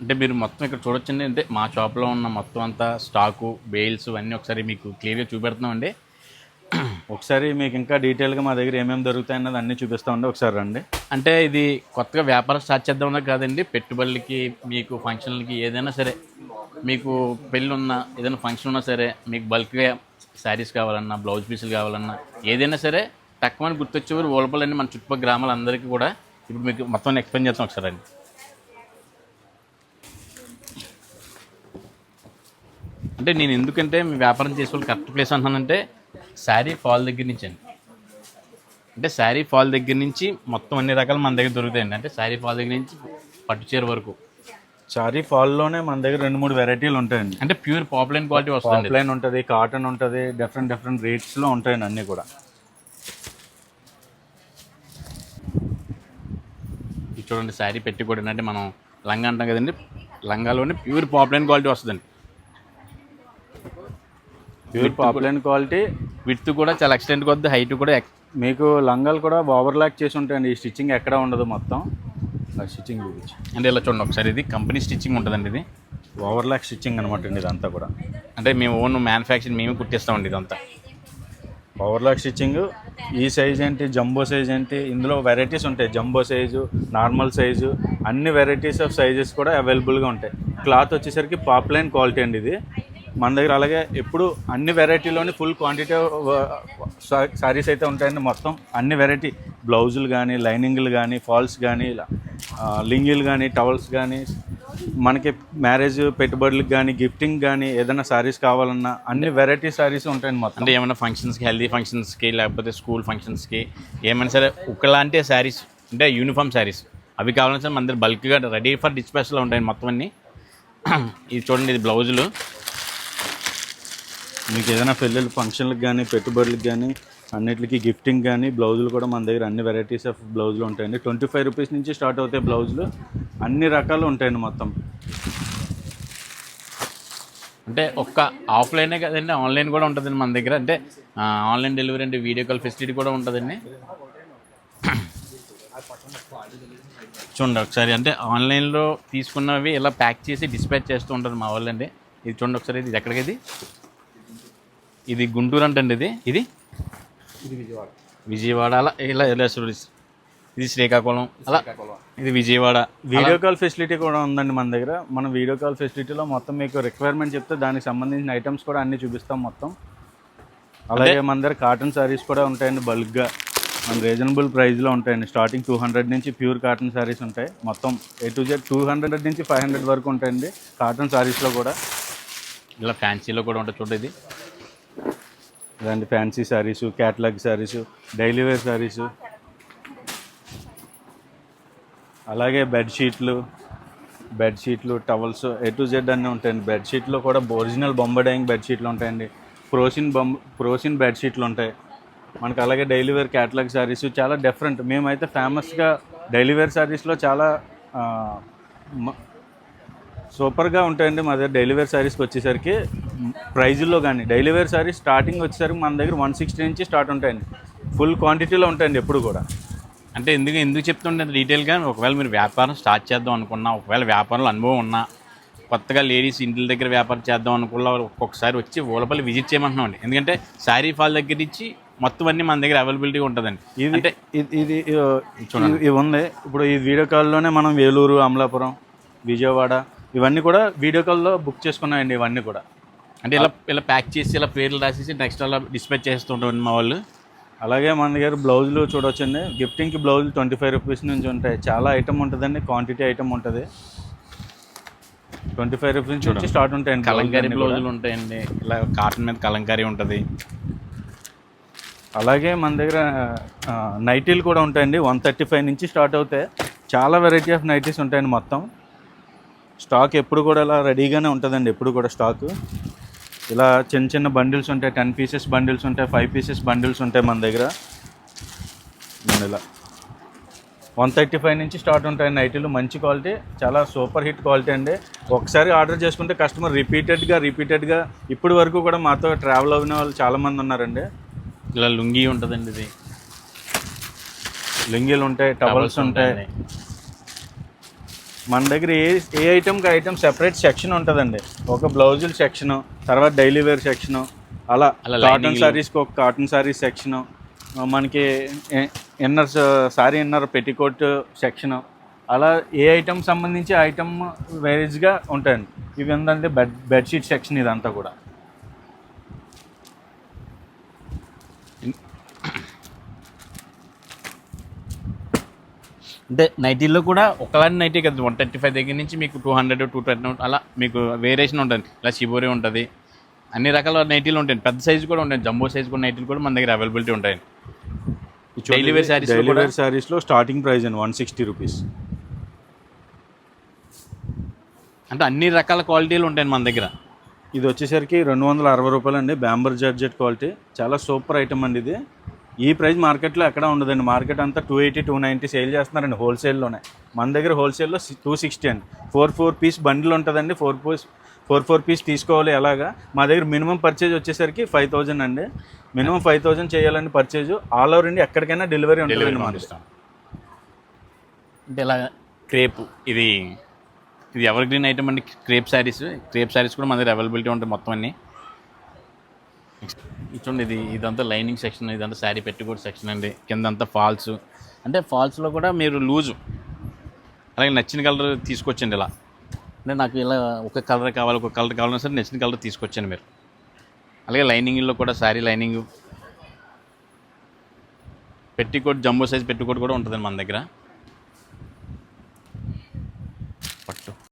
అంటే మీరు మొత్తం ఇక్కడ చూడొచ్చండి. అంటే మా షాప్లో ఉన్న మొత్తం అంతా స్టాకు బెయిల్స్ అన్నీ ఒకసారి మీకు క్లియర్గా చూపెడుతున్నామండి ఒకసారి మీకు ఇంకా డీటెయిల్గా మా దగ్గర ఏమేమి దొరుకుతాయి అన్నది అన్నీ చూపిస్తా ఉండే ఒకసారి రండి. అంటే ఇది కొత్తగా వ్యాపారం స్టార్ట్ చేద్దామన్నా కాదండి. పెట్టుబడులకి మీకు ఫంక్షన్లకి ఏదైనా సరే మీకు పెళ్ళి ఉన్నా ఏదైనా ఫంక్షన్ ఉన్నా సరే మీకు బల్క్గా శారీస్ కావాలన్నా బ్లౌజ్ పీసులు కావాలన్నా ఏదైనా సరే తక్కువ గుర్తొచ్చేవారు ఓలపల్లి మన చుట్టుపక్కల గ్రామాలందరికీ కూడా ఇప్పుడు మీకు మొత్తం ఎక్స్ప్లెయిన్ చేస్తాం ఒకసారి అండి అంటే నేను ఎందుకంటే మీ వ్యాపారం చేసే వాళ్ళు కరెక్ట్ ప్లేస్ అంటున్నానంటే శారీ ఫాల్ దగ్గర నుంచి అండి. అంటే శారీ ఫాల్ దగ్గర నుంచి మొత్తం అన్ని రకాలు మన దగ్గర దొరుకుతాయండి. అంటే శారీ ఫాల్ దగ్గర నుంచి పట్టు చీర వరకు. చారీ ఫాల్లోనే మన దగ్గర రెండు మూడు వెరైటీలు ఉంటాయండి. అంటే ప్యూర్ పాపులర్ క్వాలిటీ వస్తుంది ఆఫ్లైన్ ఉంటుంది కాటన్ ఉంటుంది డిఫరెంట్ డిఫరెంట్ రేట్స్లో ఉంటాయండి అన్నీ కూడా. ఇది చూడండి శారీ పెట్టి కూడా అంటే మనం లంగా అంటాం కదండి. లంగాలోనే ప్యూర్ పాపులర్ క్వాలిటీ వస్తుందండి. ప్యూర్ పాపులర్ క్వాలిటీ విత్ కూడా చాలా ఎక్స్టెంట్ కొద్ది హైట్ కూడా మీకు లంగాలు కూడా ఓవర్లాక్ చేసి ఉంటాయండి. ఈ స్టిచ్చింగ్ ఎక్కడ ఉండదు మొత్తం. స్టిచ్చింగ్ చూపించి. అంటే ఇలా చూడండి ఒకసారి ఇది. కంపెనీ స్టిచ్చింగ్ ఉంటుందండి ఇది. ఓవర్లాక్ స్టిచ్చింగ్ అనమాట అండి ఇదంతా కూడా. అంటే మేము ఓన్ మ్యానుఫ్యాక్చరింగ్ మేమే కుట్టిస్తామండి ఇదంతా. ఓవర్లాక్ స్టిచ్చింగ్ ఈ సైజ్ ఏంటి జంబో సైజ్ ఏంటి ఇందులో వెరైటీస్ ఉంటాయి. జంబో సైజు నార్మల్ సైజు అన్ని వెరైటీస్ ఆఫ్ సైజెస్ కూడా అవైలబుల్గా ఉంటాయి. క్లాత్ వచ్చేసరికి పాప్లైన్ క్వాలిటీ అండి ఇది. మన దగ్గర అలాగే ఎప్పుడు అన్ని వెరైటీలోని ఫుల్ క్వాంటిటీ సారీస్ అయితే ఉంటాయండి మొత్తం. అన్ని వెరైటీ బ్లౌజులు కానీ లైనింగ్లు కానీ ఫాల్స్ కానీ ఇలా లింగిలు కానీ టవల్స్ కానీ మనకి మ్యారేజ్ పెట్టుబడులకు కానీ గిఫ్టింగ్ కానీ ఏదైనా సారీస్ కావాలన్నా అన్ని వెరైటీ సారీస్ ఉంటాయండి మొత్తం. అంటే ఏమైనా ఫంక్షన్స్కి హెల్దీ ఫంక్షన్స్కి లేకపోతే స్కూల్ ఫంక్షన్స్కి ఏమైనా సరే ఒకలాంటి శారీస్ అంటే యూనిఫామ్ శారీస్ అవి కావాలన్నా సరే మన దగ్గర బల్క్గా రెడీ ఫర్ డిస్పాచ్లో ఉంటాయి మొత్తం అన్ని. ఇది చూడండి ఇది బ్లౌజులు. మీకు ఏదైనా పెళ్ళిళ్ళు ఫంక్షన్లకు కానీ పెట్టుబడులకు కానీ అన్నిటికీ గిఫ్టింగ్ కానీ బ్లౌజులు కూడా మన దగ్గర అన్ని వెరైటీస్ ఆఫ్ బ్లౌజులు ఉంటాయండి. ట్వంటీ ఫైవ్ రూపీస్ నుంచి స్టార్ట్ అవుతాయి బ్లౌజులు. అన్ని రకాలు ఉంటాయండి మొత్తం. అంటే ఒక్క ఆఫ్లైనే కదండి ఆన్లైన్ కూడా ఉంటుందండి మన దగ్గర. అంటే ఆన్లైన్ డెలివరీ అంటే వీడియో కాల్ ఫెసిలిటీ కూడా ఉంటుందండి. చూడండి ఒకసారి అంటే ఆన్లైన్లో తీసుకున్నవి ఇలా ప్యాక్ చేసి డిస్పాచ్ చేస్తూ ఉంటారు మా వాళ్ళండి. ఇది చూడండి ఒకసారి ఇది ఎక్కడికి ఇది? ఇది గుంటూరు అంటండి ఇది? ఇది? విజయవాడ. అలా ఇలా. ఇది శ్రీకాకుళం. అలా ఇది విజయవాడ. వీడియో కాల్ ఫెసిలిటీ కూడా ఉందండి మన దగ్గర. మనం వీడియో కాల్ ఫెసిలిటీలో మొత్తం మీకు రిక్వైర్మెంట్ చెప్తే దానికి సంబంధించిన ఐటమ్స్ కూడా అన్ని చూపిస్తాం మొత్తం. అలాగే మన దగ్గర కాటన్ శారీస్ కూడా ఉంటాయండి బల్క్గా మన రీజనబుల్ ప్రైస్లో ఉంటాయండి. స్టార్టింగ్ టూ హండ్రెడ్ నుంచి ప్యూర్ కాటన్ శారీస్ ఉంటాయి. మొత్తం A to Z two hundred నుంచి ఫైవ్ హండ్రెడ్ వరకు ఉంటాయండి కాటన్ శారీస్లో కూడా. ఇలా ఫ్యాన్సీలో కూడా ఉంటుంది చూడండి ఇది. ఇలాంటి fancy sarees catalogue sarees daily wear sarees. అలాగే బెడ్షీట్లు బెడ్షీట్లు టవల్స్ ఏ టు జెడ్ అన్నీ ఉంటాయండి. బెడ్షీట్లో కూడా ఒరిజినల్ బొంబడాయింగ్ బెడ్షీట్లు ఉంటాయండి. ప్రోసిన్ బొమ్మ ప్రోసిన్ బెడ్షీట్లు ఉంటాయి. మనకు అలాగే డైలీ వేర్ క్యాట్లాగ్ శారీస్ చాలా డిఫరెంట్. మేమైతే ఫేమస్గా డైలీ వేర్ శారీస్లో చాలా సూపర్గా ఉంటాయండి మా దగ్గర డైలీ వేర్ శారీస్కి వచ్చేసరికి. ప్రైజుల్లో కానీ డైలీ వేర్ శారీస్ స్టార్టింగ్ వచ్చేసరికి మన దగ్గర వన్ సిక్స్టీ నుంచి స్టార్ట్ ఉంటాయండి. ఫుల్ క్వాంటిటీలో ఉంటాయండి ఎప్పుడు కూడా. అంటే ఎందుకు ఎందుకు చెప్తుంటే డీటెయిల్గా ఒకవేళ మీరు వ్యాపారం స్టార్ట్ చేద్దాం అనుకున్నా ఒకవేళ వ్యాపారంలో అనుభవం ఉన్నా కొత్తగా లేడీస్ ఇంటి దగ్గర వ్యాపారం చేద్దాం అనుకున్న ఒక్కొక్కసారి వచ్చి ఓలపల్లి విజిట్ చేయమంటున్నాం అండి ఎందుకంటే శారీ ఫాల్ దగ్గర నుంచి మొత్తం అన్నీ మన దగ్గర అవైలబిలిటీ ఉంటుందండి. ఇది అంటే ఇది ఇది ఇది- ఉంది. ఇప్పుడు ఈ వీడియో కాల్లోనే మనం వేలూరు అమలాపురం విజయవాడ ఇవన్నీ కూడా వీడియో కాల్లో బుక్ చేసుకున్నాయండి ఇవన్నీ కూడా. అంటే ఇలా ఇలా ప్యాక్ చేసి ఇలా పేర్లు రాసేసి నెక్స్ట్ అలా డిస్పాచ్ చేస్తుంటాం మా వాళ్ళు. అలాగే మన దగ్గర బ్లౌజులు చూడొచ్చండి. గిఫ్టింగ్కి బ్లౌజులు ట్వంటీ ఫైవ్ రూపీస్ నుంచి ఉంటాయి. చాలా ఐటమ్ ఉంటుందండి. క్వాంటిటీ ఐటమ్ ఉంటుంది. ట్వంటీ ఫైవ్ రూపీస్ నుంచి స్టార్ట్ ఉంటాయండి కలంకారీ బ్లౌజులు ఉంటాయండి. ఇలా కాటన్ మీద కలంకారీ ఉంటుంది. అలాగే మన దగ్గర నైటీలు కూడా ఉంటాయండి. వన్ థర్టీ ఫైవ్ నుంచి స్టార్ట్ అవుతాయి. చాలా వెరైటీ ఆఫ్ నైటీస్ ఉంటాయండి మొత్తం. స్టాక్ ఎప్పుడు కూడా ఇలా రెడీగానే ఉంటుందండి ఎప్పుడు కూడా స్టాక్. ఇలా చిన్న చిన్న బండిల్స్ ఉంటాయి టెన్ పీసెస్ బండిల్స్ ఉంటాయి ఫైవ్ పీసెస్ బండిల్స్ ఉంటాయి మన దగ్గర. ఇలా వన్ థర్టీ ఫైవ్ నుంచి స్టార్ట్ ఉంటాయి నైటీలు మంచి క్వాలిటీ చాలా సూపర్ హిట్ క్వాలిటీ అండి. ఒకసారి ఆర్డర్ చేసుకుంటే కస్టమర్ రిపీటెడ్గా రిపీటెడ్గా ఇప్పటి వరకు కూడా మాతో ట్రావెల్ అయిన వాళ్ళు చాలామంది ఉన్నారండి. ఇలా లుంగీ ఉంటుందండి ఇది. లింగిలు ఉంటాయి టవల్స్ ఉంటాయి. మన దగ్గర ఏ ఏ ఐటమ్కి ఐటమ్ సెపరేట్ సెక్షన్ ఉంటుందండి. ఒక బ్లౌజుల సెక్షను తర్వాత డైలీ వేర్ సెక్షను అలా కాటన్. సారీస్కి ఒక కాటన్ సారీస్ సెక్షను మనకి inner saree inner petticoat section అలా ఏ ఐటమ్ సంబంధించి ఐటమ్ వేరేజ్గా ఉంటాయండి. ఇవి ఏంటంటే బెడ్ బెడ్షీట్ సెక్షన్ ఇదంతా కూడా. అంటే నైటీల్లో కూడా ఒకలాంటి నైటీ కదా వన్ థర్టీ ఫైవ్ దగ్గర నుంచి మీకు టూ హండ్రెడ్ టూ ట్వంటీ అలా మీకు వేరియేషన్ ఉంటుంది. ఇలా షిబోరి ఉంటుంది. అన్ని రకాల నైటీలు ఉంటాయి పెద్ద సైజు కూడా ఉంటాయి జంబో సైజు కూడా నైటీలు కూడా మన దగ్గర అవైలబిలిటీ ఉంటాయి డైలీ కూడా- వేర్ సారీస్లో స్టార్టింగ్ ప్రైస్ అండి వన్ సిక్స్టీ రూపీస్ అంటే అన్ని రకాల క్వాలిటీలు ఉంటాయి మన దగ్గర. ఇది వచ్చేసరికి రెండు వందల అరవై రూపాయలు అండి బ్యాంబర్ జార్జెట్ క్వాలిటీ చాలా సూపర్ ఐటమ్ అండి ఇది. ఈ ప్రైస్ మార్కెట్లో ఎక్కడ ఉండదండి. మార్కెట్ అంతా two eighty two ninety sale చేస్తున్నారండి హోల్సేల్లోనే. మన దగ్గర హోల్సేల్లో టూ సిక్స్టీ అండి. ఫోర్ ఫోర్ పీస్ బండిల్ ఉంటుందండి. Four piece four four piece తీసుకోవాలి ఎలాగా? మా దగ్గర మినిమం పర్చేజ్ వచ్చేసరికి ఫైవ్ థౌజండ్ అండి. మినిమం ఫైవ్ థౌజండ్ చేయాలండి పర్చేజ్ ఆల్ ఓవర్ ఇండియా ఎక్కడికైనా డెలివరీ మాకు పంపిస్తాం. అంటే ఇలా క్రేప్ ఇది ఇది ఎవర్ గ్రీన్ ఐటమ్ అండి. క్రేప్ శారీస్ క్రేప్ శారీస్ కూడా మన దగ్గర అవైలబిలిటీ ఉంటాయి మొత్తం అన్ని. చూడండి ఇది ఇదంతా లైనింగ్ సెక్షన్ ఇదంతా శారీ పెట్టుకోడు సెక్షన్ అండి. కింద అంతా ఫాల్స్ అంటే ఫాల్స్లో కూడా మీరు లూజు అలాగే నచ్చిన కలర్ తీసుకొచ్చండి ఇలా. అంటే నాకు ఇలా ఒక కలర్ కావాలి ఒక కలర్ కావాలన్నా సరే నచ్చిన కలర్ తీసుకొచ్చండి మీరు. అలాగే లైనింగ్లో కూడా saree lining petticoat jumbo size petticoat కూడా ఉంటుందండి మన దగ్గర.